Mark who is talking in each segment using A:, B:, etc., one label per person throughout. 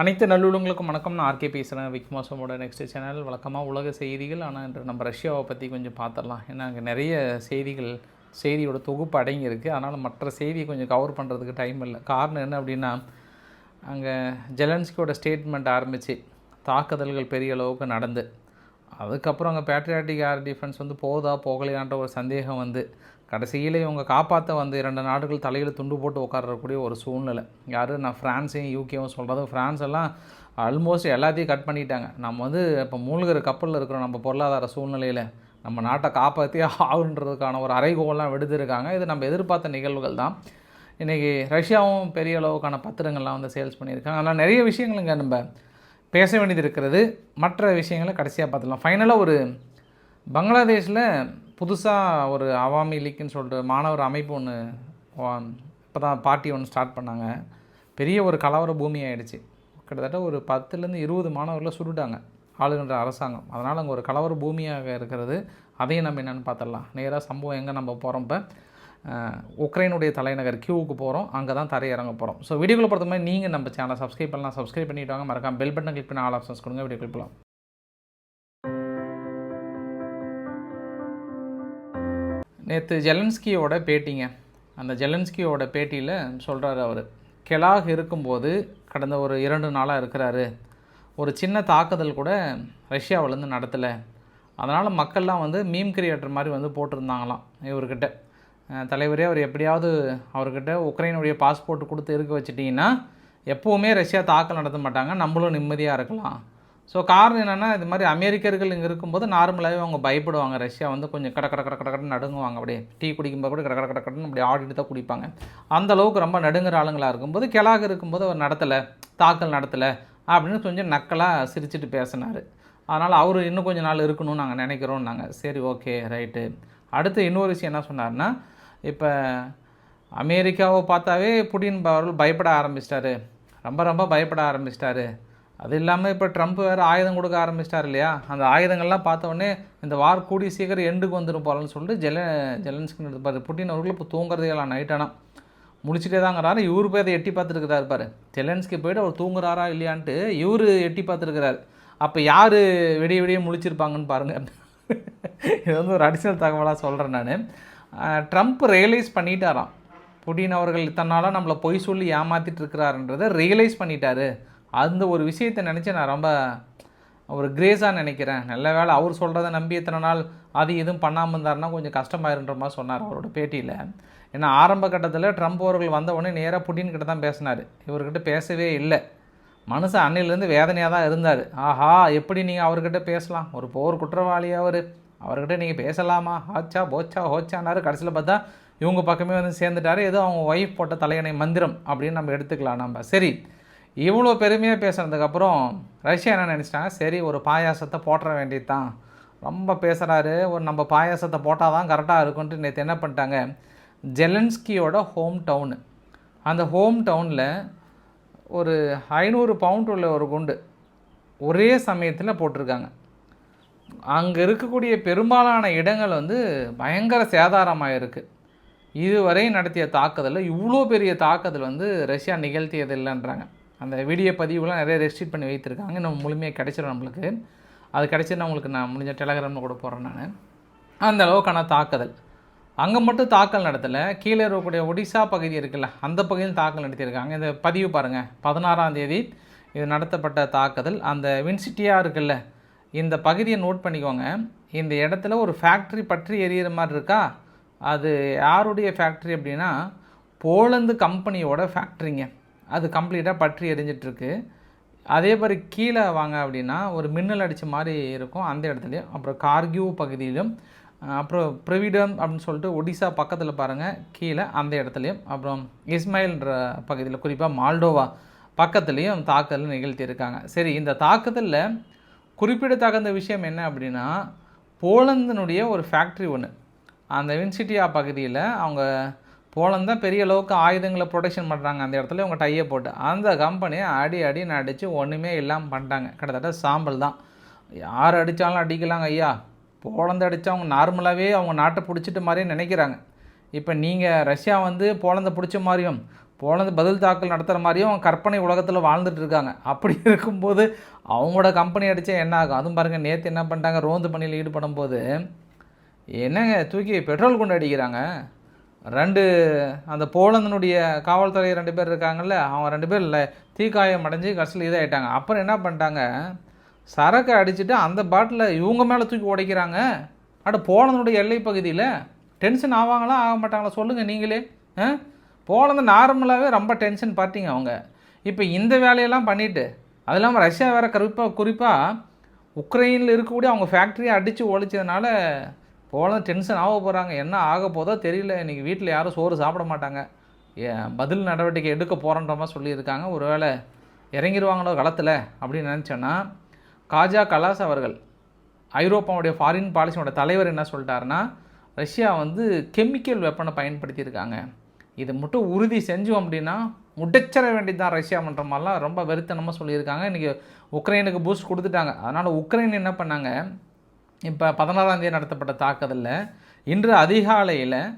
A: அனைத்து நல்லுள்ளங்களுக்கும் வணக்கம். நான் ஆர்கே பேசுகிறேன் விக்மாசமோட நெக்ஸ்ட் சேனல் வழக்கமாக உலக செய்திகள். ஆனால் இன்று நம்ம ரஷ்யாவை பற்றி கொஞ்சம் பார்த்துடலாம் ஏன்னா அங்கே நிறைய செய்திகள் செய்தியோட தொகுப்பு அடங்கியிருக்கு. அதனால் மற்ற செய்தியை கொஞ்சம் கவர் பண்ணுறதுக்கு டைம் இல்லை. காரணம் என்ன அப்படின்னா அங்கே ஜெலன்ஸ்கியோட ஸ்டேட்மெண்ட் ஆரம்பித்து தாக்குதல்கள் பெரிய அளவுக்கு நடந்து. அதுக்கப்புறம் அங்கே பேட்ரியாட்டிக் ஏர் டிஃபென்ஸ் வந்து போதா போகலையான்ற ஒரு சந்தேகம் வந்து கடைசியில் இவங்க காப்பாற்ற வந்து இரண்டு நாடுகள் தலையில் துண்டு போட்டு உட்காரக்கூடிய ஒரு சூழ்நிலை. யார்? நான் ஃப்ரான்ஸையும் யூகேவும் சொல்கிறது ஃப்ரான்ஸ் எல்லாம் ஆல்மோஸ்ட் எல்லாத்தையும் கட் பண்ணிட்டாங்க. நம்ம வந்து இப்போ மூழ்கிற கப்பலில் இருக்கிறோம் நம்ம பொருளாதார சூழ்நிலையில் நம்ம நாட்டை காப்பாற்றி ஆகுன்றதுக்கான ஒரு அறைகோலாம் விடுதிருக்காங்க இது நம்ம எதிர்பார்த்த நிகழ்வுகள் தான். இன்றைக்கி ரஷ்யாவும் பெரிய அளவுக்கான பத்திரங்கள்லாம் வந்து சேல்ஸ் பண்ணியிருக்காங்க. அதனால் நிறைய விஷயங்கள் இங்கே நம்ம பேச வேண்டியது இருக்கிறது. மற்ற விஷயங்களை கடைசியாக பார்த்துக்கலாம் ஃபைனலாக ஒரு பங்களாதேஷில் புதுசாக ஒரு அவாமி லீக்னு சொல்லிட்டு மாணவர் அமைப்பு ஒன்று இப்போ தான் பார்ட்டி ஒன்று ஸ்டார்ட் பண்ணாங்க. பெரிய ஒரு கலவர பூமி ஆகிடுச்சு கிட்டத்தட்ட ஒரு பத்துலேருந்து இருபது மாணவர்களை சுட்டுட்டாங்க ஆளுகின்ற அரசாங்கம். அதனால் அங்கே ஒரு கலவர பூமியாக இருக்கிறது. அதையும் நம்ம என்னென்னு பார்த்துடலாம் நேராக சம்பவம் எங்கே நம்ம போகிறோம் உக்ரைனுடைய தலைநகர் கியூவுக்கு போகிறோம் அங்கே தான் தரையிறங்க போகிறோம் ஸோ வீடியோக்குள்ள பொறுத்த மாதிரி நீங்கள் நம்ம சேனலை சப்ஸ்கிரைப் பண்ணலாம். சப்ஸ்கிரைப் பண்ணிவிட்டு வாங்க. மறக்காம பெல் பட்டன் கிளிக் பண்ணி ஆல் ஆப்ஷன்ஸ் கொடுங்க. வீடியோ கிளிக் நேற்று ஜெலன்ஸ்கியோட பேட்டிங்க. அந்த ஜெலன்ஸ்கியோட பேட்டியில் சொல்கிறாரு அவர். கெலாக் இருக்கும்போது கடந்த ஒரு இரண்டு நாளாக இருக்கிறாரு. ஒரு சின்ன தாக்குதல் கூட ரஷ்யாவிலேருந்து நடத்தலை. அதனால் மக்கள்லாம் வந்து மீம் கிரியேட்டர் மாதிரி வந்து போட்டிருந்தாங்களாம் இவர்கிட்ட. தலைவரே அவர் எப்படியாவது அவர்கிட்ட உக்ரைனுடைய பாஸ்போர்ட் கொடுத்து இருக்க வச்சிட்டிங்கன்னா எப்போவுமே ரஷ்யா தாக்கல் நடத்த மாட்டாங்க. நம்மளும் நிம்மதியாக இருக்கலாம். ஸோ காரணம் என்னென்னா இது மாதிரி அமெரிக்கர்கள் இங்கே இருக்கும்போது நார்மலாகவே அவங்க பயப்படுவாங்க. ரஷ்யா வந்து கொஞ்சம் கட கட கட கட கடன்னு நடுங்குவாங்க. அப்படியே டீ குடிக்கும்போது கூட கட கட கட கடன்னு அப்படி ஆடிட்டு தான் குடிப்பாங்க. அந்தளவுக்கு ரொம்ப நடுங்குற ஆளுங்களாக இருக்கும்போது கெலாக இருக்கும்போது அவர் நடத்தலை தாக்கல் நடத்தலை அப்படின்னு கொஞ்சம் நக்கலாக சிரிச்சிட்டு பேசினார். அதனால் அவர் இன்னும் கொஞ்ச நாள் இருக்கணும்னு நாங்கள் நினைக்கிறோம் நாங்கள் சரி ஓகே ரைட்டு. அடுத்து இன்னொரு விஷயம் என்ன சொன்னார்னா இப்போ அமெரிக்காவை பார்த்தாவே புடின் அவர்கள் பயப்பட ஆரம்பிச்சிட்டாரு. ரொம்ப ரொம்ப பயப்பட ஆரம்பிச்சிட்டாரு. அது இல்லாமல் இப்போ ட்ரம்ப் வேறு ஆயுதம் கொடுக்க ஆரம்பிச்சிட்டார் இல்லையா? அந்த ஆயுதங்கள்லாம் பார்த்த இந்த வார் கூடி சீக்கிரம் எண்டுக்கு வந்துடும் போலன்னு சொல்லிட்டு ஜெல ஜெலன்ஸ்கின்னு எடுப்பார் புட்டின் அவர்கள் இப்போ தூங்குறதே இல்லை நைட் ஆனால் முடிச்சுட்டே தாங்கிறாரு இவர் போய் அதை எட்டி பார்த்துருக்கிறாரு பாரு. ஜெலன்ஸ்கி போயிட்டு அவர் தூங்குறாரா இல்லையான்ட்டு இவர் எட்டி பார்த்துருக்கிறார். அப்போ யார் விடிய விடிய முழிச்சிருப்பாங்கன்னு பாருங்கள் இது வந்து ஒரு அடிஷனல் தகவலாக சொல்கிறேன் நான். Trump realise பண்ணிட்டாராம். புடின் அவர்கள் இத்தனை நாளாக நம்மளை பொய் சொல்லி ஏமாற்றிட்டு இருக்கிறாருன்றதை ரியலைஸ் பண்ணிட்டாரு. அந்த ஒரு விஷயத்தை நினச்சி நான் ரொம்ப ஒரு கிரேஸாக நினைக்கிறேன். நல்ல வேளை அவர் சொல்கிறத நம்பி இத்தனை நாள் அது எதுவும் பண்ணாமல் இருந்தாருன்னா கொஞ்சம் கஷ்டமாயிருன்ற மாதிரி சொன்னார் அவரோட பேட்டியில். ஏன்னா ஆரம்ப கட்டத்தில் ட்ரம்ப் அவர்கள் வந்த உடனே நேராக புட்டின் கிட்ட தான் பேசினார். இவர்கிட்ட பேசவே இல்லை. மனுஷன் அன்னையிலேருந்து வேதனையாக தான் இருந்தார். ஆஹா எப்படி நீங்கள் அவர்கிட்ட பேசலாம்? ஒரு போர் குற்றவாளி அவர். அவர்கிட்ட நீங்கள் பேசலாமா? ஆச்சா போச்சா ஹோச்சானாரு கடைசியில் பார்த்தா இவங்க பக்கமே வந்து சேர்ந்துட்டார். ஏதோ அவங்க ஒய்ஃப் போட்ட தலையணை மந்திரம் அப்படின்னு நம்ம எடுத்துக்கலாம் நம்ம. சரி. இவ்வளோ பெருமையாக பேசுனதுக்கப்புறம் ரஷ்யா என்ன நினச்சிட்டாங்க சரி ஒரு பாயாசத்தை போட்டுற வேண்டியது தான் ரொம்ப பேசுகிறாரு ஒரு நம்ம பாயாசத்தை போட்டால் தான் கரெக்டாக இருக்குன்ட்டு நேற்று என்ன பண்ணிட்டாங்க? ஜெலன்ஸ்கியோட ஹோம் டவுனு அந்த ஹோம் டவுனில் ஒரு ஐநூறு பவுண்ட் உள்ள ஒரு குண்டு ஒரே சமயத்தில் போட்டிருக்காங்க. அங்கே இருக்கக்கூடிய பெரும்பாலான இடங்கள் வந்து பயங்கர சேதாரமாக இருக்குது இதுவரை நடத்திய தாக்குதலில் இவ்வளோ பெரிய தாக்குதல் வந்து ரஷ்யா நிகழ்த்தியது இல்லைன்றாங்க அந்த வீடியோ பதிவுலாம் நிறைய ரெஸ்ட்ரிக்ட் பண்ணி வைத்திருக்காங்க. நம்ம முழுமையாக கிடைச்சிடும் நம்மளுக்கு. அது கிடைச்சிருந்தா உங்களுக்கு நான் முடிஞ்ச டெலகிராமில் கூட போடுறேன் நான். அந்த அளவுக்கான தாக்குதல். அங்கே மட்டும் தாக்கல் நடத்தலை. கீழே இருக்கக்கூடிய ஒடிசா பகுதி இருக்குல்ல அந்த பகுதியில் தாக்கல் நடத்தியிருக்காங்க. இந்த பதிவு பாருங்கள் பதினாறாம் தேதி இது நடத்தப்பட்ட தாக்குதல். அந்த வின்சிட்டியாக இருக்குல்ல இந்த பகுதியை நோட் பண்ணிக்கோங்க. இந்த இடத்துல ஒரு ஃபேக்ட்ரி பற்றி எரியிற மாதிரி இருக்கா? அது யாருடைய ஃபேக்ட்ரி அப்படின்னா போலந்து கம்பெனியோட ஃபேக்ட்ரிங்க அது கம்ப்ளீட்டாக பற்றி எரிஞ்சிட்ருக்கு. அதே மாதிரி கீழே வாங்க அப்படின்னா ஒரு மின்னல் அடித்த மாதிரி இருக்கும் அந்த இடத்துலையும். அப்புறம் கார்கியூ பகுதியிலும் அப்புறம் ப்ரிவிடம் அப்படின்னு சொல்லிட்டு ஒடிசா பக்கத்தில் பாருங்கள் கீழே அந்த இடத்துலையும். அப்புறம் இஸ்மாயில்ன்ற பகுதியில் குறிப்பாக மால்டோவா பக்கத்துலேயும் தாக்குதல் நிகழ்த்தியிருக்காங்க. சரி இந்த தாக்குதலில் குறிப்பிடத்தகுந்த விஷயம் என்ன அப்படின்னா போலந்தினுடைய ஒரு ஃபேக்ட்ரி ஒன்று அந்த வின்சிட்டியா பகுதியில் அவங்க போலந்து தான் பெரிய அளவுக்கு ஆயுதங்களை ப்ரொடெக்ஷன் பண்ணுறாங்க அந்த இடத்துல இவங்க டையை போட்டு அந்த கம்பெனியை அடி அடி அடித்து ஒன்றுமே இல்லாமல் பண்ணிட்டாங்க. கிட்டத்தட்ட சாம்பல் தான். யார் அடித்தாலும் அடிக்கலாங்க ஐயா. போலந்து அடித்தா அவங்க நார்மலாகவே அவங்க நாட்டை பிடிச்சிட்டு மாதிரியே நினைக்கிறாங்க. இப்போ நீங்கள் ரஷ்யா வந்து போலந்தை பிடிச்ச மாதிரியும் போலந்து பதில் தாக்கல் நடத்துகிற மாதிரியும் கற்பனை உலகத்தில் வாழ்ந்துட்டு இருக்காங்க. அப்படி இருக்கும்போது அவங்களோட கம்பெனி அடித்தா என்ன ஆகும்? அதுவும் பாருங்கள் நேற்று என்ன பண்ணிட்டாங்க? ரோந்து பணியில் ஈடுபடும் போது என்னங்க தூக்கி பெட்ரோல் கொண்டு அடிக்கிறாங்க? ரெண்டு அந்த போலந்தினுடைய காவல்துறை ரெண்டு பேர் இருக்காங்கல்ல அவங்க ரெண்டு பேர் இல்லை தீக்காயம் அடைஞ்சு கடைசியில் இதாகிட்டாங்க அப்புறம் என்ன பண்ணிட்டாங்க? சரக்கை அடிச்சுட்டு அந்த பாட்டில் இவங்க மேலே தூக்கி உடைக்கிறாங்க. அட போலந்தனுடைய எல்லை பகுதியில் டென்ஷன் ஆவாங்களா ஆக மாட்டாங்களா சொல்லுங்கள் நீங்களே. ஆ? போலந்து நார்மலாகவே ரொம்ப டென்ஷன் பார்த்தீங்க அவங்க. இப்போ இந்த வேலையெல்லாம் பண்ணிவிட்டு அது இல்லாமல் ரஷ்யா வேறு குறிப்பாக குறிப்பாக உக்ரைனில் இருக்கக்கூடிய அவங்க ஃபேக்ட்ரியை அடித்து ஒழிச்சதுனால போகலாம் டென்ஷன் ஆக போகிறாங்க என்ன ஆக போதோ தெரியல. இன்றைக்கி வீட்டில் யாரும் சோறு சாப்பிட மாட்டாங்க. பதில் நடவடிக்கை எடுக்க போகிறன்ற மாதிரி சொல்லியிருக்காங்க. ஒருவேளை இறங்கிடுவாங்களோ களத்தில் அப்படின்னு நினச்சோன்னா காஜா கலாஸ் அவர்கள் ஐரோப்பாவுடைய ஃபாரின் பாலிசியோட தலைவர் என்ன சொல்லிட்டாருன்னா ரஷ்யா வந்து கெமிக்கல் வெப்பனை பயன்படுத்தியிருக்காங்க. இது மட்டும் உறுதி செஞ்சோம் அப்படின்னா முடைச்சர வேண்டியது தான் ரஷ்யா பண்ணுற மாதிரிலாம் ரொம்ப வெறுத்தனமாக சொல்லியிருக்காங்க. இன்றைக்கி உக்ரைனுக்கு பூஸ்ட் கொடுத்துட்டாங்க. அதனால் உக்ரைன் என்ன பண்ணாங்க? இப்போ பதினாறாம் தேதி நடத்தப்பட்ட தாக்குதலில். இன்று அதிகாலையில்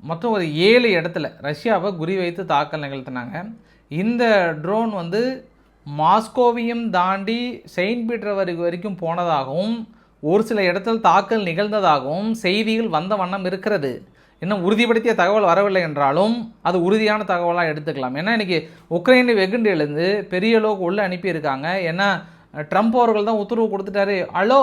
A: மொத்தம் ஒரு ஏழு இடத்துல ரஷ்யாவை குறிவைத்து தாக்கல் நிகழ்த்தினாங்க. இந்த ட்ரோன் வந்து மாஸ்கோவையும் தாண்டி செயின்ட் பீட்டர் வரைக்கும் போனதாகவும் ஒரு சில இடத்தில் தாக்கல் நிகழ்ந்ததாகவும் செய்திகள் வந்த வண்ணம் இருக்கிறது. இன்னும் உறுதிப்படுத்திய தகவல் வரவில்லை என்றாலும் அது உறுதியான தகவலாக எடுத்துக்கலாம். ஏன்னா இன்றைக்கி உக்ரைன் வெகுண்டிலேருந்து பெரிய அளவுக்கு உள்ளே அனுப்பியிருக்காங்க. ஏன்னா ட்ரம்ப் அவர்கள் தான் உத்தரவு கொடுத்துட்டாரு. ஹலோ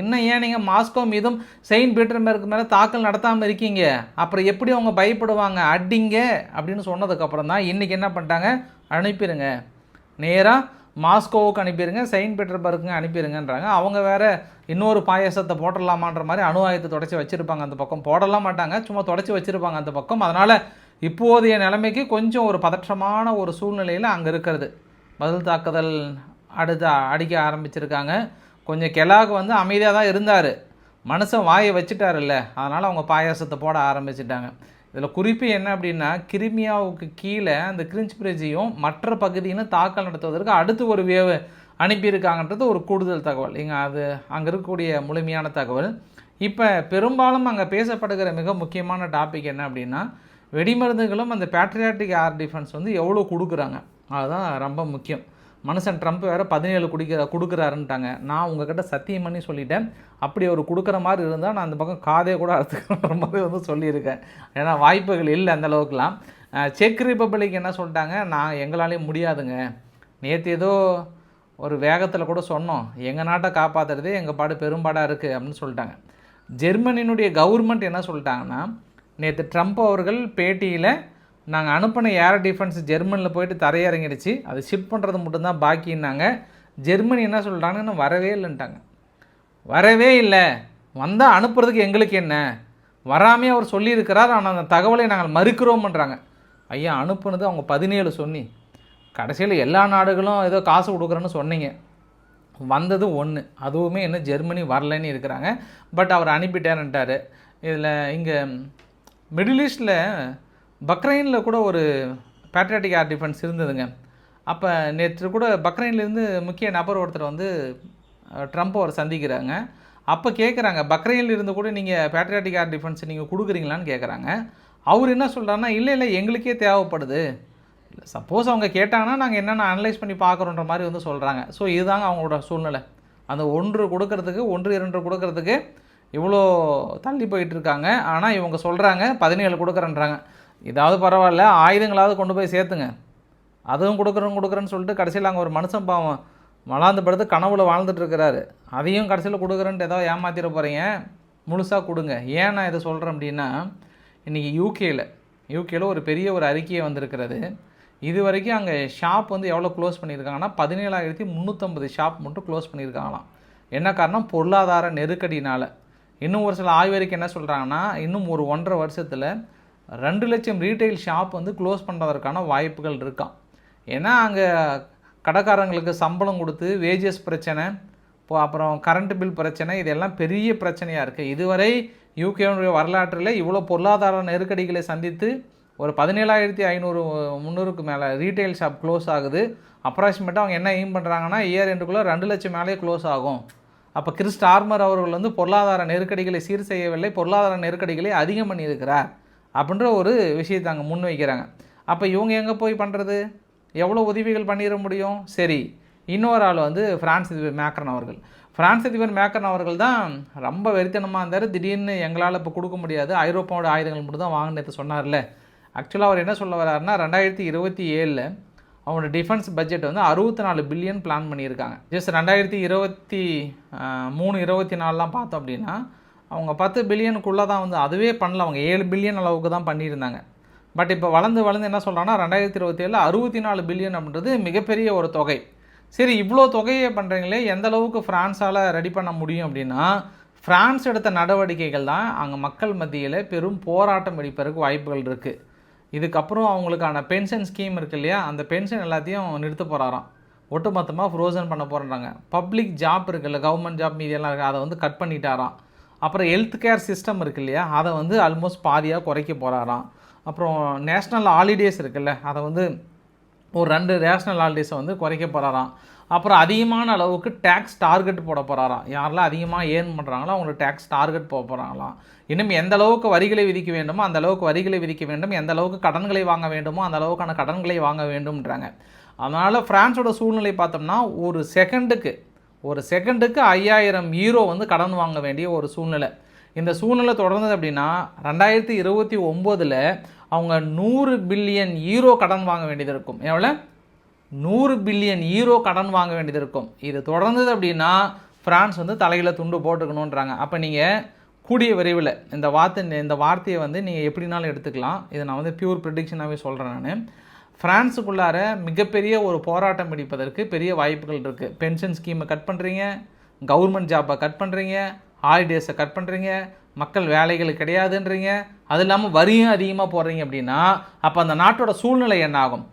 A: இன்னும் ஏன் நீங்கள் மாஸ்கோ மீதும் செயின்ட் பீட்டர்பர்க் மேலே தாக்கல் நடத்தாமல் இருக்கீங்க? அப்புறம் எப்படி அவங்க பயப்படுவாங்க? அடிங்க அப்படின்னு சொன்னதுக்கப்புறம் தான் இன்றைக்கி என்ன பண்ணிட்டாங்க? அனுப்பிடுங்க நேராக மாஸ்கோவுக்கு அனுப்பிடுங்க செயின்ட் பீட்டர்பர்க்குங்க அனுப்பிடுங்கன்றாங்க அவங்க வேறு இன்னொரு பாயாசத்தை போட்டுடலாமான்ற மாதிரி அணு ஆயுதத்தை தொடச்சி வச்சுருப்பாங்க அந்த பக்கம். போடலாம் மாட்டாங்க சும்மா தொடச்சி வச்சுருப்பாங்க அந்த பக்கம். அதனால் இப்போதைய நிலைமைக்கு கொஞ்சம் ஒரு பதற்றமான ஒரு சூழ்நிலையில் அங்கே இருக்கிறது. பதில் தாக்குதல் அடுத்து அடிக்க ஆரம்பிச்சிருக்காங்க. கொஞ்சம் கெலாக் வந்து அமைதியாக தான் இருந்தார். மனுஷன் வாயை வச்சுட்டாருல்ல. அதனால் அவங்க பாயாசத்தை போட ஆரம்பிச்சிட்டாங்க. இதில் குறிப்பு என்ன அப்படின்னா கிரிமியாவுக்கு கீழே அந்த கிரிஞ்ச் பிரிட்ஜையும் மற்ற பகுதியிலும் தாக்கல் நடத்துவதற்கு அடுத்து ஒரு வேவ் அனுப்பியிருக்காங்கன்றது ஒரு கூடுதல் தகவல். இங்கே அது அங்கே இருக்கக்கூடிய முழுமையான தகவல். இப்போ பெரும்பாலும் அங்கே பேசப்படுகிற மிக முக்கியமான டாபிக் என்ன அப்படின்னா வெடிமருந்துகளும் அந்த பேட்ரியாட்டிக் ஏர் டிஃபென்ஸ் வந்து எவ்வளோ கொடுக்குறாங்க. அதுதான் ரொம்ப முக்கியம். மனுஷன் ட்ரம்ப் வேறு பதினேழு குடிக்கிற கொடுக்குறாருன்ட்டாங்க. நான் உங்ககிட்ட சத்தியம் பண்ணி சொல்லிட்டேன். அப்படி அவர் கொடுக்குற மாதிரி இருந்தால் நான் அந்த பக்கம் காதே கூட அறுத்துக்கிற மாதிரி வந்து சொல்லியிருக்கேன். ஏன்னா வாய்ப்புகள் இல்லை அந்த அளவுக்குலாம். செக் ரிப்பப்ளிக் என்ன சொல்லிட்டாங்க? நான் எங்களாலேயும் முடியாதுங்க. நேற்று ஏதோ ஒரு வேகத்தில் கூட சொன்னோம். எங்கள் நாட்டை காப்பாற்றுறதே எங்கள் பாடு பெரும்பாடாக இருக்குது அப்படின்னு சொல்லிட்டாங்க. ஜெர்மனியினுடைய கவர்மெண்ட் என்ன சொல்லிட்டாங்கன்னா நேற்று ட்ரம்ப் அவர்கள் பேட்டியில் நாங்கள் அனுப்பின ஏர் டிஃபென்ஸ் ஜெர்மனியில் போயிட்டு தரையிறங்கிடுச்சு. அது ஷிப் பண்ணுறது மட்டும்தான் பாக்கின்னாங்க. ஜெர்மனி என்ன சொல்கிறாங்கன்னு வரவே இல்லைன்ட்டாங்க. வரவே இல்லை. வந்தால் அனுப்புறதுக்கு எங்களுக்கு என்ன? வராமே அவர் சொல்லியிருக்கிறார். ஆனால் அந்த தகவலை நாங்கள் மறுக்கிறோம்ன்றாங்க. ஐயா அனுப்புனது அவங்க பதினேழு சொன்னி. கடைசியில் எல்லா நாடுகளும் ஏதோ காசு கொடுக்குறேன்னு சொன்னீங்க. வந்தது ஒன்று அதுவுமே இன்னும் ஜெர்மனி வரலன்னு இருக்கிறாங்க. பட் அவர் அனுப்பிட்டாருன்ட்டார். இதில் இங்கே மிடில் ஈஸ்டில் பக்ரைனில் கூட ஒரு பேட்ரியாட்டிக் ஏர் டிஃபென்ஸ் இருந்ததுங்க. அப்போ நேற்று கூட பக்ரைன்லேருந்து முக்கிய நபர் ஒருத்தர் வந்து ட்ரம்ப் அவர் சந்திக்கிறாங்க. அப்போ கேட்குறாங்க பக்ரைனில் இருந்து கூட நீங்கள் பேட்ரியாட்டிக் ஏர் டிஃபென்ஸ் நீங்கள் கொடுக்குறீங்களான்னு கேட்குறாங்க அவர் என்ன சொல்கிறாருன்னா இல்லை இல்லை எங்களுக்கே தேவைப்படுது. சப்போஸ் அவங்க கேட்டாங்கன்னா நாங்கள் என்னென்ன அனலைஸ் பண்ணி பார்க்குறோன்ற மாதிரி வந்து சொல்கிறாங்க ஸோ இதுதாங்க அவங்களோட சூழ்நிலை. அந்த ஒன்று கொடுக்கறதுக்கு ஒன்று இரண்டு கொடுக்கறதுக்கு இவ்வளோ தள்ளி போயிட்டுருக்காங்க ஆனால் இவங்க சொல்கிறாங்க பதினேழு கொடுக்குறேன்றாங்க. இதாவது பரவாயில்ல ஆயுதங்களாவது கொண்டு போய் சேர்த்துங்க. அதுவும் கொடுக்குறோம் கொடுக்குறேன்னு சொல்லிட்டு கடைசியில் அங்கே ஒரு மனுஷன் பாவம் மலாந்து படுத்து கனவுல வாழ்ந்துட்டுருக்கிறாரு அதையும் கடைசியில் கொடுக்குறேன்ட்டு ஏதாவது ஏமாத்திட போகிறீங்க முழுசாக கொடுங்க. ஏன் நான் இதை சொல்கிறேன் அப்படின்னா இன்றைக்கி யூகேயில் யூகேயில் ஒரு பெரிய ஒரு அறிக்கையை வந்திருக்கிறது. இது வரைக்கும் அங்கே ஷாப் வந்து எவ்வளோ க்ளோஸ் பண்ணியிருக்காங்கன்னா பதினேழாயிரத்தி முந்நூற்றம்பது ஷாப் மட்டும் க்ளோஸ் பண்ணியிருக்காங்களாம். என்ன காரணம்? பொருளாதார நெருக்கடினால் இன்னும் ஒரு சில ஆய்வறிக்கை என்ன சொல்கிறாங்கன்னா இன்னும் ஒரு ஒன்றரை வருஷத்தில் ரெண்டு லட்சம் ரீட்டைல் ஷாப் வந்து க்ளோஸ் பண்ணுறதற்கான வாய்ப்புகள் இருக்கான் ஏன்னா அங்கே கடைக்காரங்களுக்கு சம்பளம் கொடுத்து வேஜஸ் பிரச்சனை இப்போ அப்புறம் கரண்ட் பில் பிரச்சனை இதெல்லாம் பெரிய பிரச்சனையாக இருக்குது இதுவரை யூகேனுடைய வரலாற்றில் இவ்வளோ பொருளாதார நெருக்கடிகளை சந்தித்து ஒரு பதினேழாயிரத்தி ஐநூறு முந்நூறுக்கு மேலே ரீட்டைல் ஷாப் க்ளோஸ் ஆகுது. அப்ராக்சிமேட்டாக அவங்க என்ன எய்ம் பண்ணுறாங்கன்னா இயர் எண்டுக்குள்ளே ரெண்டு லட்சம் மேலே க்ளோஸ் ஆகும். அப்போ கிறிஸ்ட் ஆர்மர் அவர்கள் வந்து பொருளாதார நெருக்கடிகளை சீர் செய்யவில்லை. பொருளாதார நெருக்கடிகளை அதிகம் பண்ணியிருக்கிறார். அப்படின்ற ஒரு விஷயத்தை அங்கே முன் வைக்கிறாங்க அப்போ இவங்க எங்கே போய் பண்ணுறது எவ்வளோ உதவிகள் பண்ணிட முடியும்? சரி இன்னொரு ஆள் வந்து ஃப்ரான்ஸ் அதிபர் மேக்ரன் அவர்கள். ஃப்ரான்ஸ் அதிபர் மேக்ரன் அவர்கள் தான் ரொம்ப வெறித்தனமாக இருந்தார். திடீர்னு எங்களால் இப்போ கொடுக்க முடியாது. ஐரோப்பாவோட ஆயுதங்கள் மட்டும் தான் வாங்கினது சொன்னார்ல. ஆக்சுவலாக அவர் என்ன சொல்ல வர்றாருன்னா ரெண்டாயிரத்தி இருபத்தி ஏழில் அவங்களோட டிஃபென்ஸ் பட்ஜெட் வந்து அறுபத்தி நாலு பில்லியன் பிளான் பண்ணியிருக்காங்க. ஜஸ்ட் ரெண்டாயிரத்தி இருபத்தி மூணு இருபத்தி நாலுலாம் பார்த்தோம் அப்படின்னா அவங்க பத்து பில்லியனுக்குள்ளே தான் வந்து அதுவே பண்ணல. அவங்க ஏழு பில்லியன் அளவுக்கு தான் பண்ணியிருந்தாங்க. பட் இப்போ வளர்ந்து வளர்ந்து என்ன சொல்கிறாங்கன்னா ரெண்டாயிரத்தி இருபத்தி ஏழில் அறுபத்தி நாலு பில்லியன் அப்படின்றது மிகப்பெரிய ஒரு தொகை. சரி இவ்வளோ தொகையை பண்ணுறீங்களே எந்த அளவுக்கு ஃப்ரான்ஸால் ரெடி பண்ண முடியும் அப்படின்னா ஃப்ரான்ஸ் எடுத்த நடவடிக்கைகள் தான் அங்கே மக்கள் மத்தியில் பெரும் போராட்டம் வெடிப்பதற்கு வாய்ப்புகள் இருக்குது இதுக்கப்புறம் அவங்களுக்கான பென்ஷன் ஸ்கீம் இருக்கு இல்லையா அந்த பென்ஷன் எல்லாத்தையும் நிறுத்த போகிறாராம் ஒட்டுமொத்தமாக ஃப்ரோசன் பண்ண போகிறாங்க பப்ளிக் ஜாப் இருக்குல்ல கவர்மெண்ட் ஜாப் மீதியெல்லாம் இருக்குது அதை வந்து கட் பண்ணிட்டாராம். அப்புறம் ஹெல்த் கேர் சிஸ்டம் இருக்கு இல்லையா? அதை வந்து ஆல்மோஸ்ட் பாதியாக குறைக்க போகிறாராம் அப்புறம் நேஷ்னல் ஹாலிடேஸ் இருக்குல்ல அதை வந்து ஒரு ரெண்டு ரேஷ்னல் ஹாலிடேஸை வந்து குறைக்க போகிறாராம் அப்புறம் அதிகமான அளவுக்கு டேக்ஸ் டார்கெட் போட போகிறாராம் யாரெல்லாம் அதிகமாக ஏர்ன் பண்ணுறாங்களோ அவங்களுக்கு டேக்ஸ் டார்கெட் போட போகிறாங்களாம் இன்னும் எந்த அளவுக்கு வரிகளை விதிக்க வேண்டுமோ அந்த அளவுக்கு வரிகளை விதிக்க வேண்டும். எந்த அளவுக்கு கடன்களை வாங்க வேண்டுமோ அந்த அளவுக்கான கடன்களை வாங்க வேண்டும்ன்றாங்க. அதனால் ஃப்ரான்ஸோட சூழ்நிலை பார்த்தோம்னா ஒரு செகண்டுக்கு ஒரு செகண்டுக்கு ஐயாயிரம் ஈரோ வந்து கடன் வாங்க வேண்டிய ஒரு சூழ்நிலை. இந்த சூழ்நிலை தொடர்ந்தது அப்படின்னா ரெண்டாயிரத்தி இருபத்தி ஒம்போதில் அவங்க நூறு பில்லியன் ஈரோ கடன் வாங்க வேண்டியது இருக்கும். எவ்வளோ நூறு பில்லியன் ஈரோ கடன் வாங்க வேண்டியது இருக்கும். இது தொடர்ந்தது அப்படின்னா பிரான்ஸ் வந்து தலையில் துண்டு போட்டுக்கணுன்றாங்க அப்போ நீங்கள் கூடிய விரைவில் இந்த வார்த்தை இந்த வார்த்தையை வந்து நீங்கள் எப்படினாலும் எடுத்துக்கலாம். இதை நான் வந்து பியூர் ப்ரிடிக்ஷனாகவே சொல்கிறேன் நான். ஃப்ரான்ஸுக்குள்ளார மிகப்பெரிய ஒரு போராட்டம் பிடிப்பதற்கு பெரிய வாய்ப்புகள் இருக்குது பென்ஷன் ஸ்கீமை கட் பண்ணுறீங்க கவர்மெண்ட் ஜாப்பை கட் பண்ணுறீங்க ஹாலிடேஸை கட் பண்ணுறீங்க மக்கள் வேலைகள் கிடையாதுன்றீங்க. அது இல்லாமல் வரியும் அதிகமாக போடுறீங்க அப்படின்னா அப்போ அந்த நாட்டோட சூழ்நிலை என்ன ஆகும்?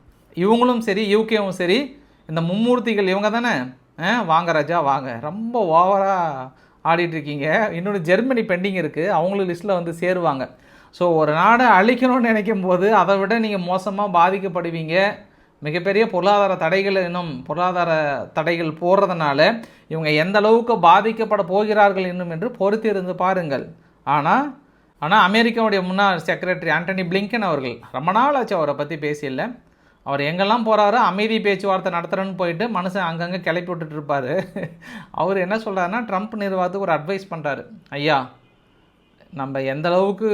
A: இவங்களும் சரி யூகேவும் சரி இந்த மும்மூர்த்திகள் இவங்க தானே? வாங்க ராஜா வாங்க. ரொம்ப ஓவராக ஆடிட்டுருக்கீங்க இன்னொன்று ஜெர்மனி பெண்டிங் இருக்குது அவங்களும் லிஸ்ட்டில் வந்து சேருவாங்க. ஸோ ஒரு நாடை அழிக்கணும்னு நினைக்கும் போது அதை விட நீங்கள் மோசமாக பாதிக்கப்படுவீங்க. மிகப்பெரிய பொருளாதார தடைகள் இன்னும் பொருளாதார தடைகள் போடுறதுனால இவங்க எந்த அளவுக்கு பாதிக்கப்பட போகிறார்கள் இன்னும் என்று பொறுத்திருந்து பாருங்கள். ஆனால் ஆனால் அமெரிக்காவுடைய முன்னாள் செக்ரட்டரி ஆண்டனி பிளிங்கன் அவர்கள் ரொம்ப நாள் ஆச்சு அவரை பற்றி பேசியில்லை அவர் எங்கெல்லாம் போகிறாரோ அமைதி பேச்சுவார்த்தை நடத்துகிறேன்னு போயிட்டு மனுஷன் அங்கங்கே கிளப்பி விட்டுட்டு இருப்பார். அவர் என்ன சொல்கிறாருன்னா ட்ரம்ப் நிர்வாகத்துக்கு ஒரு அட்வைஸ் பண்ணுறாரு ஐயா நம்ம எந்த அளவுக்கு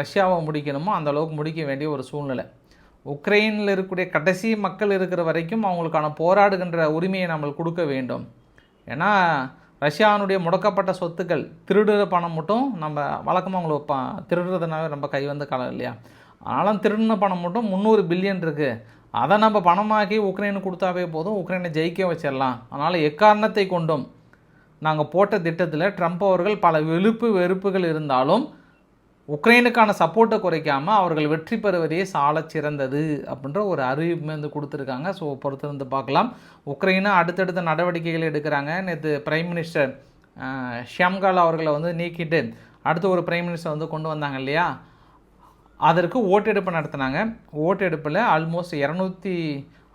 A: ரஷ்யாவை முடிக்கணுமோ அந்த அளவுக்கு முடிக்க வேண்டிய ஒரு சூழ்நிலை. உக்ரைனில் இருக்கக்கூடிய கடைசி மக்கள் இருக்கிற வரைக்கும் அவங்களுக்கான போராடுகின்ற உரிமையை நம்மளுக்கு கொடுக்க வேண்டும். ஏன்னா ரஷ்யாவினுடைய முடக்கப்பட்ட சொத்துக்கள் திருடுற பணம் மட்டும் நம்ம வழக்கமாக அவங்கள ப திருடுறதுனாவே ரொம்ப கை வந்த காலம் இல்லையா? ஆனாலும் திருடின பணம் மட்டும் முந்நூறு பில்லியன் இருக்குது அதை நம்ம பணமாக்கி உக்ரைனுக்கு கொடுத்தாவே போதும். உக்ரைனை ஜெயிக்க வச்சிடலாம். அதனால் எக்காரணத்தை கொண்டும் நாங்கள் போட்ட திட்டத்தில் ட்ரம்ப் அவர்கள் பல வெளுப்பு வெறுப்புகள் இருந்தாலும் உக்ரைனுக்கான சப்போர்ட்டை குறைக்காமல் அவர்கள் வெற்றி பெறுவதே சால சிறந்தது அப்படின்ற ஒரு அறிவிப்பு வந்து கொடுத்துருக்காங்க. ஸோ பொறுத்திருந்து பார்க்கலாம். உக்ரைனை அடுத்தடுத்த நடவடிக்கைகள் எடுக்கிறாங்க. நேற்று பிரைம் மினிஸ்டர் ஷியாம்கால் அவர்களை வந்து நீக்கிட்டு அடுத்து ஒரு பிரைம் மினிஸ்டர் வந்து கொண்டு வந்தாங்க இல்லையா? அதற்கு ஓட்டெடுப்பு நடத்தினாங்க. ஓட்டெடுப்பில் ஆல்மோஸ்ட் இரநூத்தி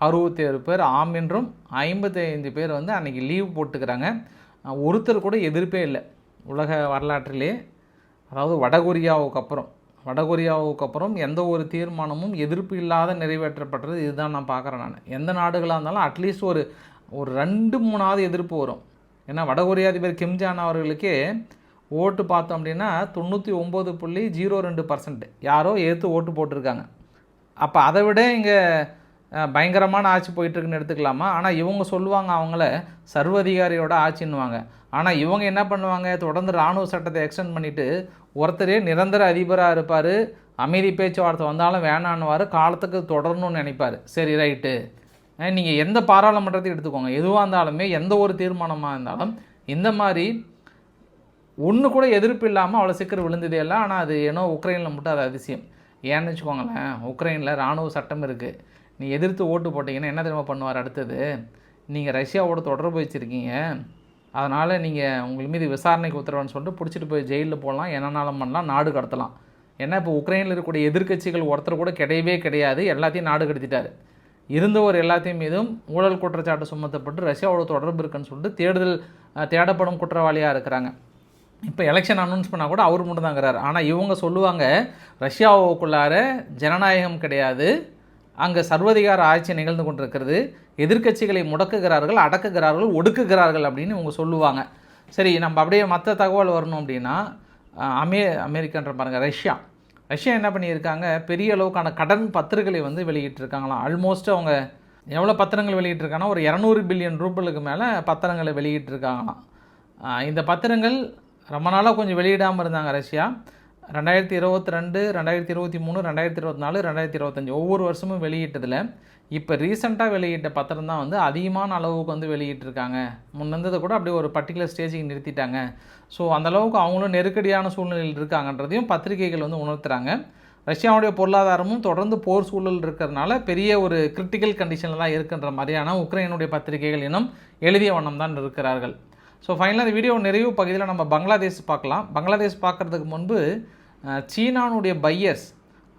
A: அறுபத்தி ஏழு பேர் ஆம் என்றும் ஐம்பத்தி ஐந்து பேர் வந்து அன்றைக்கி லீவ் போட்டுக்கிறாங்க. ஒருத்தர் கூட எதிர்ப்பே இல்லை. உலக வரலாற்றிலே அதாவது வடகொரியாவுக்கு அப்புறம் வடகொரியாவுக்கு அப்புறம் எந்த ஒரு தீர்மானமும் எதிர்ப்பு இல்லாத நிறைவேற்றப்பட்டது இதுதான் நான் பார்க்குறேன் நான். எந்த நாடுகளாக இருந்தாலும் அட்லீஸ்ட் ஒரு ஒரு ரெண்டு மூணாவது எதிர்ப்பு வரும். ஏன்னா வடகொரிய அதிபர் கிம்ஜான் அவர்களுக்கே ஓட்டு பார்த்தோம் அப்படின்னா தொண்ணூற்றி ஒம்பது புள்ளி ஜீரோ ரெண்டு பர்சன்ட் யாரோ ஏற்று ஓட்டு போட்டிருக்காங்க. அப்போ அதை விட இங்கே பயங்கரமான ஆட்சி போயிட்டுருக்குன்னு எடுத்துக்கலாமா? ஆனால் இவங்க சொல்லுவாங்க அவங்கள சர்வதிகாரியோட ஆட்சின்னுவாங்க. ஆனால் இவங்க என்ன பண்ணுவாங்க? தொடர்ந்து இராணுவ சட்டத்தை எக்ஸ்டெண்ட் பண்ணிவிட்டு ஒருத்தரே நிரந்தர அதிபராக இருப்பார். அமைதி பேச்சுவார்த்தை வந்தாலும் வேணான்னுவார். காலத்துக்கு தொடரணும்னு நினைப்பார். சரி ரைட்டு நீங்கள் எந்த பாராளுமன்றத்தையும் எடுத்துக்கோங்க. எதுவாக இருந்தாலுமே எந்த ஒரு தீர்மானமாக இருந்தாலும் இந்த மாதிரி ஒன்று கூட எதிர்ப்பு இல்லாமல் அவ்வளோ சீக்கிரம் விழுந்ததே இல்லை. ஆனால் அது ஏன்னோ உக்ரைனில் மட்டும் அது அதிசயம். ஏன்னு வச்சுக்கோங்களேன் உக்ரைனில் இராணுவ சட்டம் இருக்குது நீ எதிர்த்து ஓட்டு போட்டிங்கன்னா என்ன தெரியுமா பண்ணுவார் அடுத்தது? நீங்கள் ரஷ்யாவோட தொடர்பு வச்சுருக்கீங்க அதனால் நீங்கள் உங்கள் மீது விசாரணைக்கு உத்தரவுன்னு சொல்லிட்டு பிடிச்சிட்டு போய் ஜெயிலில் போகலாம் என்னன்னாலும் பண்ணலாம் நாடு கடத்தலாம். ஏன்னா இப்போ உக்ரைனில் இருக்கக்கூடிய எதிர்க்கட்சிகள் ஒருத்தர் கூட கிடையவே கிடையாது. எல்லாத்தையும் நாடு கடத்திட்டார். இருந்தவர் எல்லாத்தையும் மீதும் ஊழல் குற்றச்சாட்டு சுமத்தப்பட்டு ரஷ்யாவோட தொடர்பு இருக்குன்னு சொல்லிட்டு தேடுதல் தேடப்படும் குற்றவாளியாக இருக்கிறாங்க. இப்போ எலெக்ஷன் அனௌன்ஸ் பண்ணால் கூட அவர் மட்டும் தாங்கிறார் ஆனால் இவங்க சொல்லுவாங்க ரஷ்யாவுக்குள்ளார ஜனநாயகம் கிடையாது. அங்கே சர்வதிகார ஆட்சி நிகழ்ந்து கொண்டிருக்கிறது. எதிர்க்கட்சிகளை முடக்குகிறார்கள் அடக்குகிறார்கள் ஒடுக்குகிறார்கள் அப்படின்னு இவங்க சொல்லுவாங்க. சரி நம்ம அப்படியே மற்ற தகவல் வரணும் அப்படின்னா அமே அமெரிக்கன்ற பாருங்கள் ரஷ்யா. ரஷ்யா என்ன பண்ணியிருக்காங்க? பெரிய அளவுக்கான கடன் பத்திரங்களை வந்து வெளியிட்டிருக்காங்களாம். ஆல்மோஸ்ட் அவங்க எவ்வளோ பத்திரங்கள் வெளியிட்டிருக்காங்கன்னா ஒரு இரநூறு பில்லியன் ரூபாய்க்கு மேலே பத்திரங்களை வெளியிட்டிருக்காங்களாம். இந்த பத்திரங்கள் ரொம்ப நாளாக கொஞ்சம் வெளியிடாமல் இருந்தாங்க ரஷ்யா. ரெண்டாயிரத்தி இருபத்தி ரெண்டு ரெண்டாயிரத்தி இருபத்தி மூணு ரெண்டாயிரத்தி இருபத்தி நாலு ரெண்டாயிரத்தி இருபத்தஞ்சி ஒவ்வொரு வருஷமும் வெளியிட்டதில் இப்போ ரீசெண்டாக வெளியிட்ட பத்திரம் தான் வந்து அதிகமான அளவுக்கு வந்து வெளியிட்டிருக்காங்க. முன்னந்ததை கூட அப்படியே ஒரு பர்டிகுலர் ஸ்டேஜுக்கு நிறுத்திட்டாங்க. ஸோ அந்தளவுக்கு அவங்களும் நெருக்கடியான சூழ்நிலையில் இருக்காங்கன்றதையும் பத்திரிகைகள் வந்து உணர்த்துறாங்க. ரஷ்யாவுடைய பொருளாதாரமும் தொடர்ந்து போர் சூழல் இருக்கிறதுனால பெரிய ஒரு கிரிட்டிக்கல் கண்டிஷனில் தான் இருக்குன்ற மாதிரியான உக்ரைனுடைய பத்திரிகைகள் இன்னும் எழுதிய வண்ணம் தான் இருக்கிறார்கள். ஸோ ஃபைனலாக இந்த வீடியோ நிறைவு பகுதியில் நம்ம பங்களாதேஷ் பார்க்கலாம். பங்களாதேஷ் பார்க்குறதுக்கு முன்பு சீனானுடைய பையர்ஸ்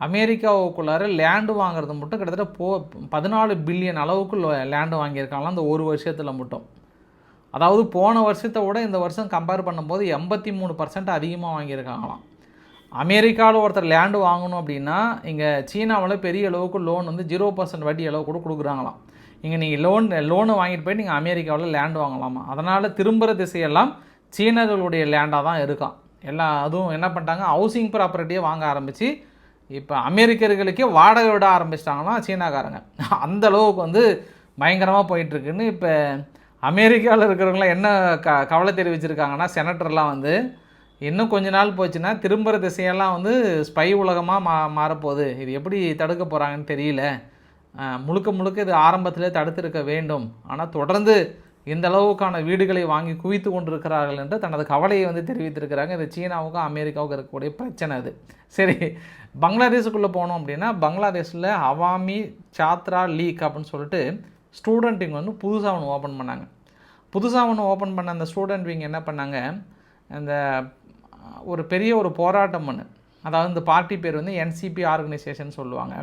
A: அமெரிக்காவுக்குள்ளார லேண்டு வாங்குறது மட்டும் கிட்டத்தட்ட போ பதினாலு பில்லியன் அளவுக்கு லேண்டு வாங்கியிருக்காங்களாம் அந்த ஒரு வருஷத்தில் மட்டும். அதாவது போன வருஷத்தை விட இந்த வருஷம் கம்பேர் பண்ணும்போது எண்பத்தி மூணு பர்சன்ட் அதிகமாக வாங்கியிருக்காங்களாம். அமெரிக்காவில் ஒருத்தர் லேண்டு வாங்கணும் அப்படின்னா இங்கே சீனாவில் பெரிய அளவுக்கு லோன் வந்து ஜீரோ பர்சன்ட் வட்டி அளவு கூட கொடுக்குறாங்களாம். இங்கே நீங்கள் லோன் லோனு வாங்கிட்டு போய் நீங்கள் அமெரிக்காவில் லேண்ட் வாங்கலாமா? அதனால் திரும்புகிற திசையெல்லாம் சீனர்களுடைய லேண்டாக தான் இருக்கான். எல்லா அதுவும் என்ன பண்ணிட்டாங்க? ஹவுசிங் ப்ராப்பர்ட்டியே வாங்க ஆரம்பித்து இப்போ அமெரிக்கர்களுக்கே வாடகை விட ஆரம்பிச்சிட்டாங்கன்னா சீனாக்காரங்க. அந்த அளவுக்கு வந்து பயங்கரமாக போயிட்டுருக்குன்னு இப்போ அமெரிக்காவில் இருக்கிறவங்களாம் என்ன க கவலை தெரிவிச்சிருக்காங்கன்னா செனட்டர்லாம் வந்து இன்னும் கொஞ்ச நாள் போச்சுன்னா திரும்புகிற திசையெல்லாம் வந்து ஸ்பை உலகமாக மா மாறப்போகுது. இது எப்படி தடுக்க போகிறாங்கன்னு தெரியல. முழுக்க முழுக்க இது ஆரம்பத்திலே தடுத்திருக்க வேண்டும். ஆனால் தொடர்ந்து இந்த அளவுக்கான வீடுகளை வாங்கி குவித்து கொண்டிருக்கிறார்கள் என்று தனது கவலையை வந்து தெரிவித்திருக்கிறாங்க. இது சீனாவுக்கும் அமெரிக்காவுக்கும் இருக்கக்கூடிய பிரச்சனை அது. சரி பங்களாதேஷுக்குள்ளே போனோம் அப்படின்னா பங்களாதேஷில் அவாமி சாத்ரா லீக் அப்படின்னு சொல்லிட்டு ஸ்டூடெண்ட் விங் வந்து புதுசாக ஒன்று ஓப்பன் பண்ணாங்க. புதுசாக ஒன்று ஓப்பன் பண்ண அந்த ஸ்டூடெண்ட் விங் என்ன பண்ணாங்க? அந்த ஒரு பெரிய ஒரு போராட்டம் ஒன்று அதாவது இந்த பார்ட்டி பேர் வந்து என்சிபி ஆர்கனைசேஷன் சொல்லுவாங்க.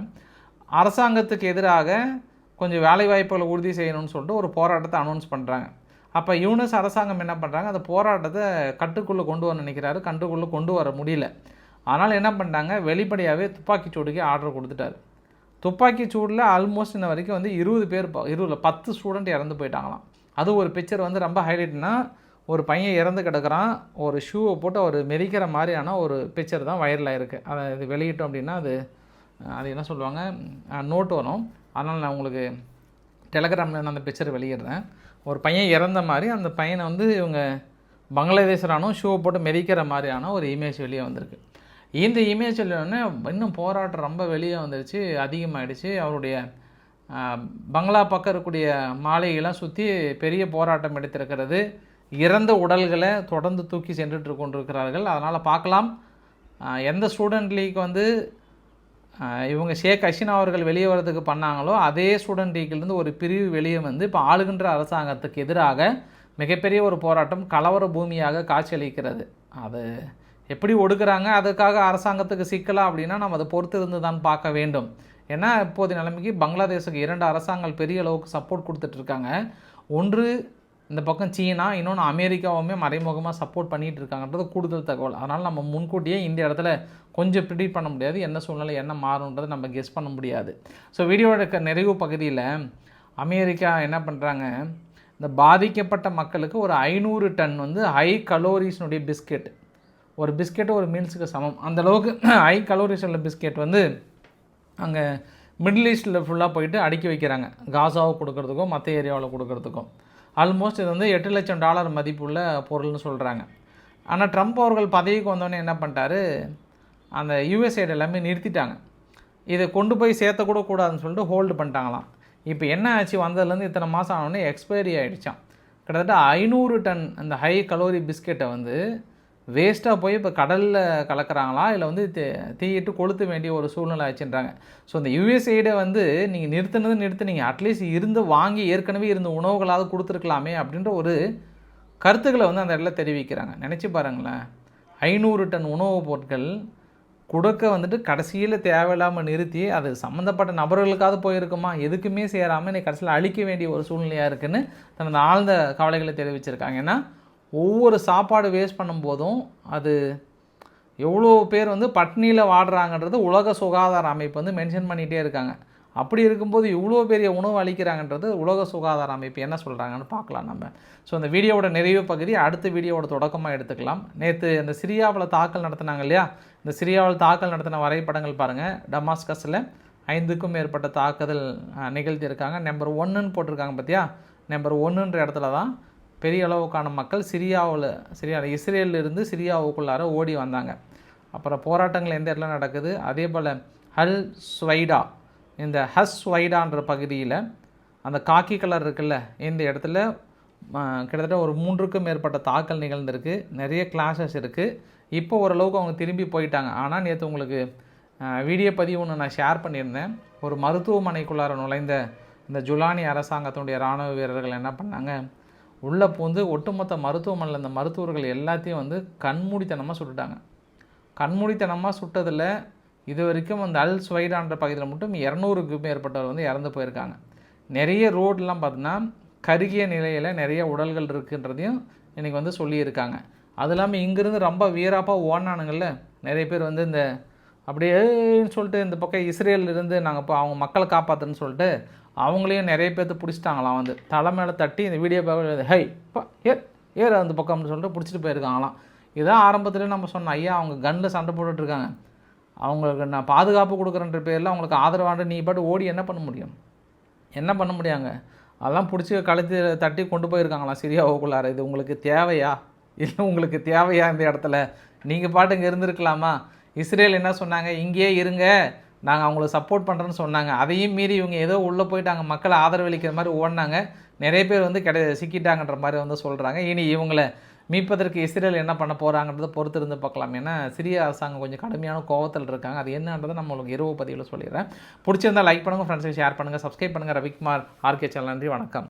A: அரசாங்கத்துக்கு எதிராக கொஞ்சம் வேலைவாய்ப்புகளை உறுதி செய்யணும்னு சொல்லிட்டு ஒரு போராட்டத்தை அனௌன்ஸ் பண்ணுறாங்க அப்போ யூனஸ் அரசாங்கம் என்ன பண்ணுறாங்க அந்த போராட்டத்தை கட்டுக்குள்ளே கொண்டு வர நினைக்கிறாரு. கட்டுக்குள்ளே கொண்டு வர முடியல. அதனால் என்ன பண்ணிட்டாங்க வெளிப்படையாகவே துப்பாக்கி சூடுக்கு ஆர்டர் கொடுத்துட்டாரு. துப்பாக்கி சூடில் ஆல்மோஸ்ட் இன்ன வரைக்கும் வந்து இருபது பேர் ப- பத்து ஸ்டூடெண்ட் இறந்து போயிட்டாங்களாம். அது ஒரு பிக்சர் வந்து ரொம்ப ஹைலைட்னா ஒரு பையன் இறந்து கிடக்குறான். ஒரு ஷூவை போட்டு அவர் மெதிக்கிற மாதிரியான ஒரு பிக்சர் தான் வைரலாக இருக்குது அதை இது வெளியிட்டோம் அப்படின்னா அது அது என்ன சொல்லுவாங்க நோட் வரும். அதனால் நான் உங்களுக்கு டெலகிராமில் நான் அந்த பிக்சர் வெளியிடுறேன். ஒரு பையன் இறந்த மாதிரி அந்த பையனை வந்து இவங்க பங்களாதேஷரானும் ஷூ ஷூவை போட்டு மெதிக்கிற மாதிரியான ஒரு இமேஜ் வெளியே வந்திருக்கு. இந்த இமேஜ் உடனே இன்னும் போராட்டம் ரொம்ப வெளியே வந்துருச்சு அதிகமாகிடுச்சு அவருடைய பங்களா பக்கம் இருக்கக்கூடிய மாளிகைலாம் சுற்றி பெரிய போராட்டம் எடுத்திருக்கிறது. இறந்த உடல்களை தொடர்ந்து தூக்கி சென்றுட்டு கொண்டிருக்கிறார்கள். அதனால் பார்க்கலாம். எந்த ஸ்டூடெண்ட் லீக் வந்து இவங்க ஷேக் ஹசீனா அவர்கள் வெளியே வர்றதுக்கு பண்ணாங்களோ அதே ஸ்டூடெண்ட் லீக்லேருந்து ஒரு பிரிவு வெளியே வந்து இப்போ ஆளுகின்ற அரசாங்கத்துக்கு எதிராக மிகப்பெரிய ஒரு போராட்டம் கலவர பூமியாக காட்சியளிக்கிறது. அது எப்படி ஒடுக்குறாங்க? அதுக்காக அரசாங்கத்துக்கு சிக்கலா அப்படின்னா நம்ம அதை பொறுத்து இருந்து தான் பார்க்க வேண்டும். ஏன்னா இப்போதைய நிலைமைக்கு பங்களாதேஷுக்கு இரண்டு அரசாங்கங்கள் பெரிய அளவுக்கு சப்போர்ட் கொடுத்துட்ருக்காங்க ஒன்று இந்த பக்கம் சீனா இன்னொன்று அமெரிக்காவுமே மறைமுகமாக சப்போர்ட் பண்ணிகிட்டு இருக்காங்கன்றது கூடுதல் தகவல். அதனால் நம்ம முன்கூட்டியே இந்த இடத்துல கொஞ்சம் ப்ரிடிக்ட் பண்ண முடியாது. என்ன சூழ்நிலை என்ன மாறுன்றதை நம்ம கெஸ் பண்ண முடியாது. ஸோ வீடியோட க- நிறைவு பகுதியில் அமெரிக்கா என்ன பண்ணுறாங்க இந்த பாதிக்கப்பட்ட மக்களுக்கு ஒரு ஐநூறு டன் வந்து ஹை கலோரிஸ்னுடைய பிஸ்கெட் ஒரு பிஸ்கெட் ஒரு மீல்ஸுக்கு சமம். அந்த அளவுக்கு ஹை கலோரிஸ் உள்ள பிஸ்கெட் வந்து அங்கே மிடில் ஈஸ்டில் ஃபுல்லாக போயிட்டு அடுக்கி வைக்கிறாங்க. காசாவை கொடுக்கறதுக்கும் மற்ற ஏரியாவில் கொடுக்கறதுக்கும் ஆல்மோஸ்ட் இது வந்து எட்டு லட்சம் டாலர் மதிப்புள்ள பொருள்னு சொல்கிறாங்க ஆனால் ட்ரம்ப் அவர்கள் பதவிக்கு வந்தோடனே என்ன பண்ணிட்டாரு? அந்த யூஎஸ்ஐடு எல்லாமே நிறுத்திட்டாங்க. இதை கொண்டு போய் சேர்த்தக்கூட கூடாதுன்னு சொல்லிட்டு ஹோல்டு பண்ணிட்டாங்களாம். இப்போ என்ன ஆச்சு? வந்ததுலேருந்து இத்தனை மாதம் ஆனோடனே எக்ஸ்பைரி ஆகிடுச்சான் கிட்டத்தட்ட ஐநூறு டன் அந்த ஹை கலோரி பிஸ்கெட்டை வந்து வேஸ்ட்டாக போய் இப்போ கடலில் கலக்கிறாங்களா? இல்லை வந்து தீயிட்டு கொளுத்த வேண்டிய ஒரு சூழ்நிலை ஆச்சுன்றாங்க. ஸோ இந்த யூஎஸ்ஐடை வந்து நீங்கள் நிறுத்தினது நிறுத்தினீங்க அட்லீஸ்ட் இருந்து வாங்கி ஏற்கனவே இருந்த உணவுகளாவது கொடுத்துருக்கலாமே அப்படின்ற ஒரு கருத்துக்களை வந்து அந்த இடத்துல தெரிவிக்கிறாங்க. நினச்சி பாருங்களேன். ஐநூறு டன் உணவுப் பொருட்கள் கொடுக்க வந்துட்டு கடைசியில் தேவையில்லாமல் நிறுத்தி அது சம்மந்தப்பட்ட நபர்களுக்காவது போயிருக்குமா? எதுக்குமே சேராமல் நீ கடைசியில் அழிக்க வேண்டிய ஒரு சூழ்நிலையாக இருக்குன்னு தனது ஆழ்ந்த கவலைகளை தெரிவிச்சிருக்காங்க. ஏன்னா ஒவ்வொரு சாப்பாடு வேஸ்ட் பண்ணும்போதும் அது எவ்வளோ பேர் வந்து பட்னியில் வாடுறாங்கன்றது உலக சுகாதார அமைப்பு வந்து மென்ஷன் பண்ணிகிட்டே இருக்காங்க. அப்படி இருக்கும்போது இவ்வளோ பெரிய உணவு அளிக்கிறாங்கன்றது உலக சுகாதார அமைப்பு என்ன சொல்கிறாங்கன்னு பார்க்கலாம் நம்ம. ஸோ அந்த வீடியோவோட நிறைவு பகுதி அடுத்த வீடியோவோட தொடக்கமாக எடுத்துக்கலாம். நேற்று அந்த சிரியாவில் தாக்கல் நடத்தினாங்க இல்லையா? இந்த சிரியாவில் தாக்கல் நடத்தின வரைபடங்கள் பாருங்கள் டமாஸ்கஸில் ஐந்துக்கும் மேற்பட்ட தாக்குதல் நிகழ்த்தியிருக்காங்க. நம்பர் ஒன்றுன்னு போட்டிருக்காங்க பார்த்தியா நம்பர் ஒன்றுன்ற இடத்துல தான் பெரிய அளவுக்கான மக்கள் சிரியாவில் சிரியா இஸ்ரேலிருந்து சிரியாவுக்குள்ளார ஓடி வந்தாங்க. அப்புறம் போராட்டங்கள் எந்த இடத்துல நடக்குது? அதே போல் ஹல் ஸ்வைடா இந்த ஹஸ் ஸ்வைடான்ற பகுதியில் அந்த காக்கி கலர் இருக்குல்ல இந்த இடத்துல கிட்டத்தட்ட ஒரு மூன்றுக்கும் மேற்பட்ட தாக்கல் நிகழ்ந்திருக்கு. நிறைய கிளாஸஸ் இருக்குது இப்போ ஓரளவுக்கு அவங்க திரும்பி போயிட்டாங்க. ஆனால் நேற்று உங்களுக்கு வீடியோ பதிவு ஒன்று நான் ஷேர் பண்ணியிருந்தேன். ஒரு மருத்துவமனைக்குள்ளார நுழைந்த இந்த ஜுலானி அரசாங்கத்தினுடைய இராணுவ வீரர்கள் என்ன பண்ணாங்க? உள்ளே பூந்து ஒட்டுமொத்த மருத்துவமனையில் இந்த மருத்துவர்கள் எல்லாத்தையும் வந்து கண்மூடித்தனமாக சுட்டுட்டாங்க. கண்மூடித்தனமாக சுட்டதில் இது வரைக்கும் அந்த அல் ஸ்வைடான்ற பகுதியில் மட்டும் இரநூறுக்கு மேற்பட்டவர் வந்து இறந்து போயிருக்காங்க. நிறைய ரோடெலாம் பார்த்தீங்கன்னா கருகிய நிலையில் நிறைய உடல்கள் இருக்குன்றதையும் இன்றைக்கி வந்து சொல்லியிருக்காங்க. அது இல்லாமல் இங்கேருந்து ரொம்ப வீராப்பாக ஓடினானுங்கள்ல நிறைய பேர் வந்து இந்த அப்படியே சொல்லிட்டு இந்த பக்கம் இஸ்ரேலில் இருந்து நாங்கள் இப்போ அவங்க மக்களை காப்பாற்றுன்னு சொல்லிட்டு அவங்களையும் நிறைய பேர்த்து பிடிச்சிட்டாங்களாம் வந்து தலை மேலே தட்டி இந்த வீடியோ பார்க்க ஹை பா ஏர் ஏர் அந்த பக்கம்னு சொல்லிட்டு பிடிச்சிட்டு போயிருக்காங்களாம். இதான் ஆரம்பத்தில் நம்ம சொன்னோம் ஐயா அவங்க கண்ணில் சண்டை போட்டுட்டு இருக்காங்க. அவங்களுக்கு நான் பாதுகாப்பு கொடுக்குறன்ற பேரில் அவங்களுக்கு ஆதரவாண்டு நீ பாட்டு ஓடி என்ன பண்ண முடியும்? என்ன பண்ண முடியாங்க? அதெல்லாம் பிடிச்சி கழுத்து தட்டி கொண்டு போயிருக்காங்களாம் சிரியாவுக்குள்ளார. இது உங்களுக்கு தேவையா? இல்லை உங்களுக்கு தேவையா இந்த இடத்துல? நீங்கள் பாட்டு இங்கே இருந்திருக்கலாமா? இஸ்ரேல் என்ன சொன்னாங்க? இங்கேயே இருங்க. நாங்கள் அவங்களுக்கு சப்போர்ட் பண்ணுறோன்னு சொன்னாங்க. அதையும் மீறி இவங்க ஏதோ உள்ளே போயிட்டாங்க. அங்கே மக்களை ஆதரவளிக்கிற மாதிரி ஓடினாங்க. நிறைய பேர் வந்து கிடை சிக்கிட்டாங்கன்ற மாதிரி வந்து சொல்கிறாங்க இனி இவங்களை மீட்பதற்கு இஸ்ரேல் என்ன பண்ண போகிறாங்கன்றதை பொறுத்து இருந்து பார்க்கலாம். ஏன்னா சிரிய அரசாங்கம் கொஞ்சம் கடுமையான கோவத்தில் இருக்காங்க. அது என்னன்றதை நம்ம உங்களுக்கு இரவு பதிவில் சொல்லிடுறேன். பிடிச்சிருந்தால் லைக் பண்ணுங்கள் ஃப்ரெண்ட்ஸுக்கு ஷேர் பண்ணுங்கள் சப்ஸ்கிரைப் பண்ணுங்கள் ரவிக்குமார் ஆர்கே சேனல் நன்றி வணக்கம்.